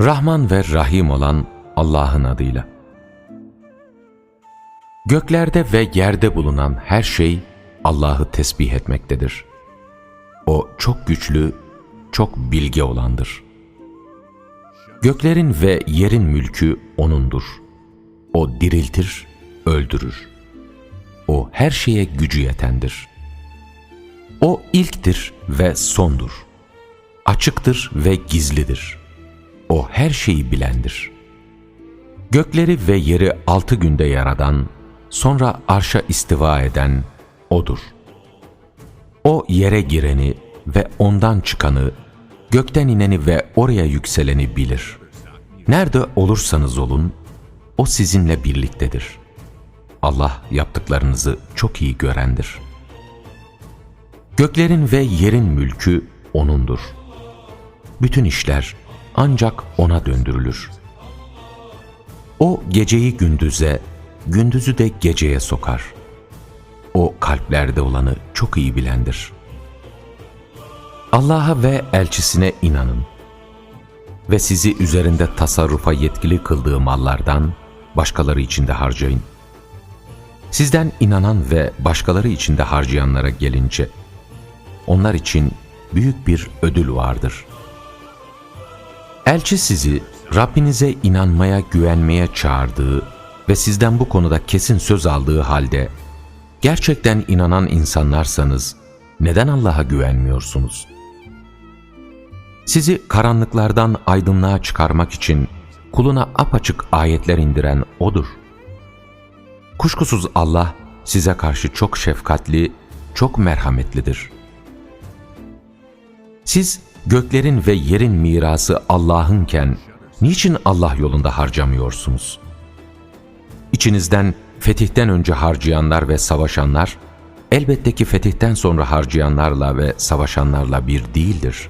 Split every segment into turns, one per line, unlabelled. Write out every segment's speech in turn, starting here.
Rahman ve Rahim olan Allah'ın adıyla. Göklerde ve yerde bulunan her şey Allah'ı tesbih etmektedir. O çok güçlü, çok bilge olandır. Göklerin ve yerin mülkü O'nundur. O diriltir, öldürür. O her şeye gücü yetendir. O ilktir ve sondur. Açıktır ve gizlidir. O her şeyi bilendir. Gökleri ve yeri altı günde yaradan, sonra arşa istiva eden O'dur. O yere gireni ve ondan çıkanı, gökten ineni ve oraya yükseleni bilir. Nerede olursanız olun, O sizinle birliktedir. Allah yaptıklarınızı çok iyi görendir. Göklerin ve yerin mülkü O'nundur. Bütün işler ancak O'na döndürülür. O geceyi gündüze, gündüzü de geceye sokar. O kalplerde olanı çok iyi bilendir. Allah'a ve elçisine inanın ve sizi üzerinde tasarrufa yetkili kıldığı mallardan başkaları için de harcayın. Sizden inanan ve başkaları için de harcayanlara gelince, onlar için büyük bir ödül vardır. Elçi sizi Rabbinize inanmaya, güvenmeye çağırdığı ve sizden bu konuda kesin söz aldığı halde, gerçekten inanan insanlarsanız neden Allah'a güvenmiyorsunuz? Sizi karanlıklardan aydınlığa çıkarmak için kuluna apaçık ayetler indiren O'dur. Kuşkusuz Allah size karşı çok şefkatli, çok merhametlidir. Siz göklerin ve yerin mirası Allah'ınken niçin Allah yolunda harcamıyorsunuz? İçinizden fetihten önce harcayanlar ve savaşanlar, elbette ki fetihten sonra harcayanlarla ve savaşanlarla bir değildir.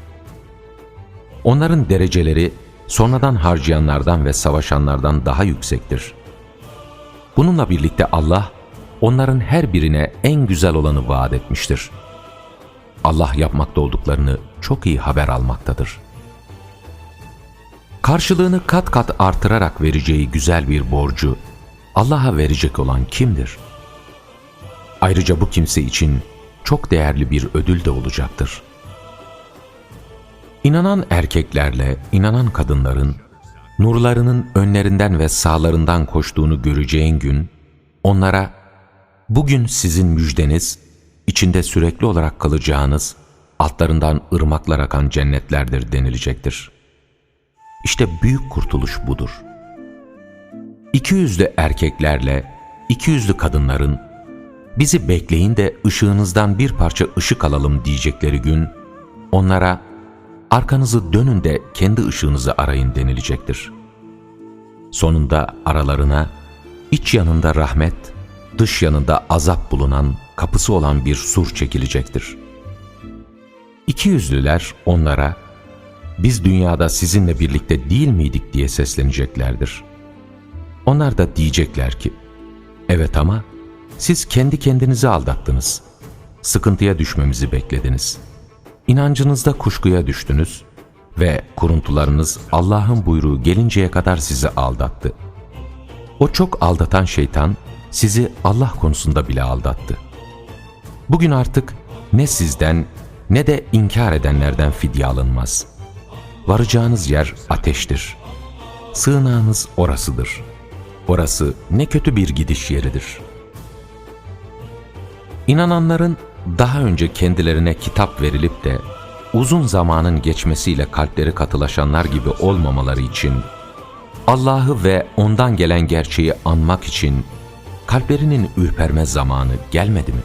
Onların dereceleri sonradan harcayanlardan ve savaşanlardan daha yüksektir. Bununla birlikte Allah, onların her birine en güzel olanı vaat etmiştir. Allah yapmakta olduklarını çok iyi haber almaktadır. Karşılığını kat kat artırarak vereceği güzel bir borcu Allah'a verecek olan kimdir? Ayrıca bu kimse için çok değerli bir ödül de olacaktır. İnanan erkeklerle inanan kadınların nurlarının önlerinden ve sağlarından koştuğunu göreceğin gün onlara bugün sizin müjdeniz içinde sürekli olarak kalacağınız altlarından ırmaklar akan cennetlerdir denilecektir. İşte büyük kurtuluş budur. İki yüzlü erkeklerle iki yüzlü kadınların bizi bekleyin de ışığınızdan bir parça ışık alalım diyecekleri gün onlara arkanızı dönün de kendi ışığınızı arayın denilecektir. Sonunda aralarına iç yanında rahmet, dış yanında azap bulunan kapısı olan bir sur çekilecektir. İki yüzlüler onlara, biz dünyada sizinle birlikte değil miydik diye sesleneceklerdir. Onlar da diyecekler ki, evet ama siz kendi kendinizi aldattınız. Sıkıntıya düşmemizi beklediniz. İnancınızda kuşkuya düştünüz ve kuruntularınız Allah'ın buyruğu gelinceye kadar sizi aldattı. O çok aldatan şeytan sizi Allah konusunda bile aldattı. Bugün artık ne sizden ne de inkar edenlerden fidye alınmaz. Varacağınız yer ateştir. Sığınağınız orasıdır. Orası ne kötü bir gidiş yeridir. İnananların daha önce kendilerine kitap verilip de uzun zamanın geçmesiyle kalpleri katılaşanlar gibi olmamaları için Allah'ı ve ondan gelen gerçeği anmak için kalplerinin ürperme zamanı gelmedi mi?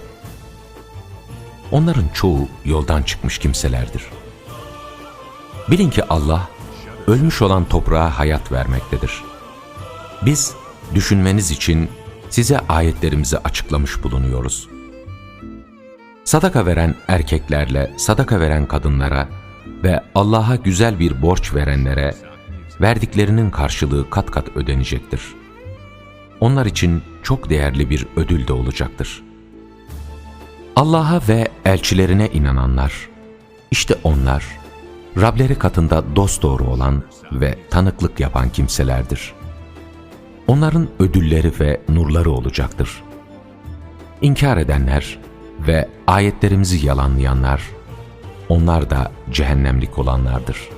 Onların çoğu yoldan çıkmış kimselerdir. Bilin ki Allah, ölmüş olan toprağa hayat vermektedir. Biz, düşünmeniz için size ayetlerimizi açıklamış bulunuyoruz. Sadaka veren erkeklerle sadaka veren kadınlara ve Allah'a güzel bir borç verenlere verdiklerinin karşılığı kat kat ödenecektir. Onlar için çok değerli bir ödül de olacaktır. Allah'a ve elçilerine inananlar, işte onlar Rableri katında dosdoğru olan ve tanıklık yapan kimselerdir. Onların ödülleri ve nurları olacaktır. İnkar edenler ve ayetlerimizi yalanlayanlar, onlar da cehennemlik olanlardır.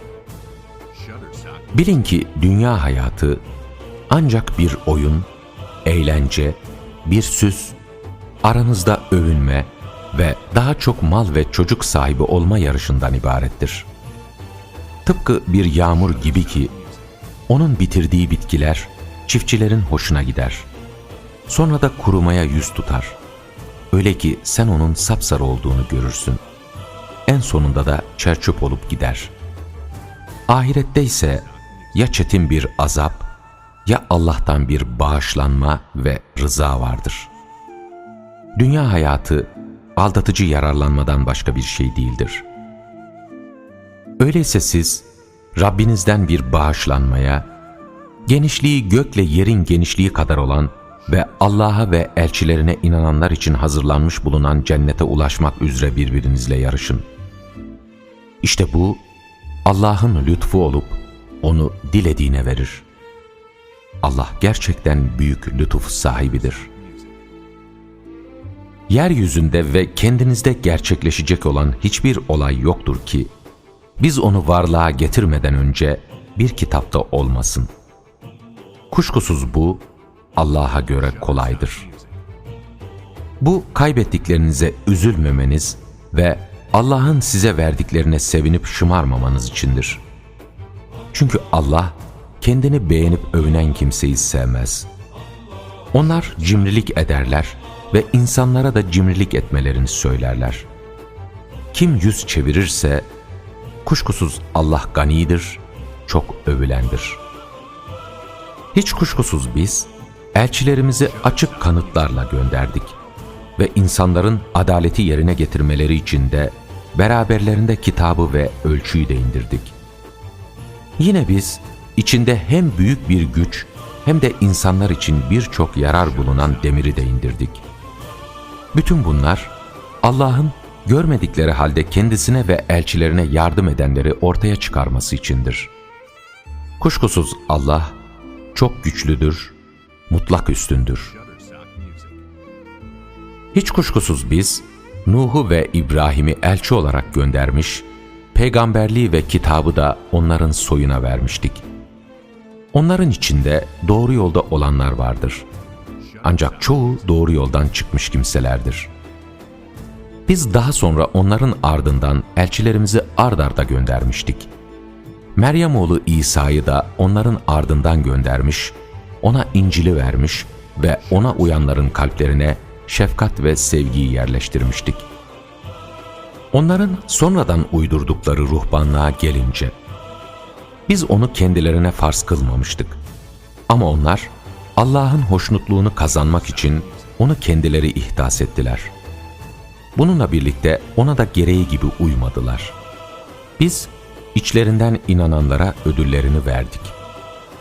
Bilin ki dünya hayatı ancak bir oyun, eğlence, bir süs, aranızda övünme ve daha çok mal ve çocuk sahibi olma yarışından ibarettir. Tıpkı bir yağmur gibi ki, onun bitirdiği bitkiler çiftçilerin hoşuna gider. Sonra da kurumaya yüz tutar. Öyle ki sen onun sapsarı olduğunu görürsün. En sonunda da çerçöp olup gider. Ahirette ise ya çetin bir azap, ya Allah'tan bir bağışlanma ve rıza vardır. Dünya hayatı aldatıcı yararlanmadan başka bir şey değildir. Öyleyse siz Rabbinizden bir bağışlanmaya, genişliği gökle yerin genişliği kadar olan ve Allah'a ve elçilerine inananlar için hazırlanmış bulunan cennete ulaşmak üzere birbirinizle yarışın. İşte bu Allah'ın lütfu olup onu dilediğine verir. Allah gerçekten büyük lütuf sahibidir. Yeryüzünde ve kendinizde gerçekleşecek olan hiçbir olay yoktur ki, biz onu varlığa getirmeden önce bir kitapta olmasın. Kuşkusuz bu, Allah'a göre kolaydır. Bu kaybettiklerinize üzülmemeniz ve Allah'ın size verdiklerine sevinip şımarmamanız içindir. Çünkü Allah kendini beğenip övünen kimseyi sevmez. Onlar cimrilik ederler ve insanlara da cimrilik etmelerini söylerler. Kim yüz çevirirse kuşkusuz Allah ganidir, çok övülendir. Hiç kuşkusuz biz elçilerimizi açık kanıtlarla gönderdik ve insanların adaleti yerine getirmeleri için de beraberlerinde kitabı ve ölçüyü de indirdik. Yine biz içinde hem büyük bir güç hem de insanlar için birçok yarar bulunan demiri de indirdik. Bütün bunlar Allah'ın görmedikleri halde kendisine ve elçilerine yardım edenleri ortaya çıkarması içindir. Kuşkusuz Allah çok güçlüdür, mutlak üstündür. Hiç kuşkusuz biz Nuh'u ve İbrahim'i elçi olarak göndermiş, peygamberliği ve kitabı da onların soyuna vermiştik. Onların içinde doğru yolda olanlar vardır. Ancak çoğu doğru yoldan çıkmış kimselerdir. Biz daha sonra onların ardından elçilerimizi ard arda göndermiştik. Meryem oğlu İsa'yı da onların ardından göndermiş, ona İncil'i vermiş ve ona uyanların kalplerine şefkat ve sevgiyi yerleştirmiştik. Onların sonradan uydurdukları ruhbanlığa gelince, biz onu kendilerine farz kılmamıştık. Ama onlar Allah'ın hoşnutluğunu kazanmak için onu kendileri ihdas ettiler. Bununla birlikte ona da gereği gibi uymadılar. Biz içlerinden inananlara ödüllerini verdik.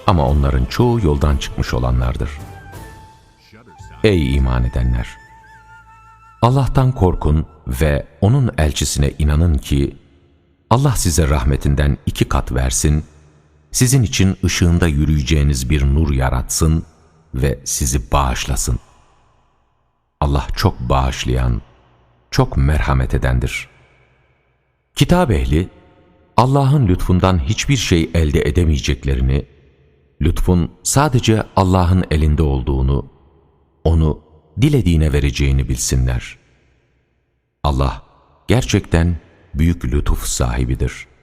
Ama onların çoğu yoldan çıkmış olanlardır. Ey iman edenler! Allah'tan korkun ve O'nun elçisine inanın ki, Allah size rahmetinden iki kat versin, sizin için ışığında yürüyeceğiniz bir nur yaratsın ve sizi bağışlasın. Allah çok bağışlayan, çok merhamet edendir. Kitap ehli, Allah'ın lütfundan hiçbir şey elde edemeyeceklerini, lütfun sadece Allah'ın elinde olduğunu, onu dilediğine vereceğini bilsinler. Allah gerçekten büyük lütuf sahibidir.''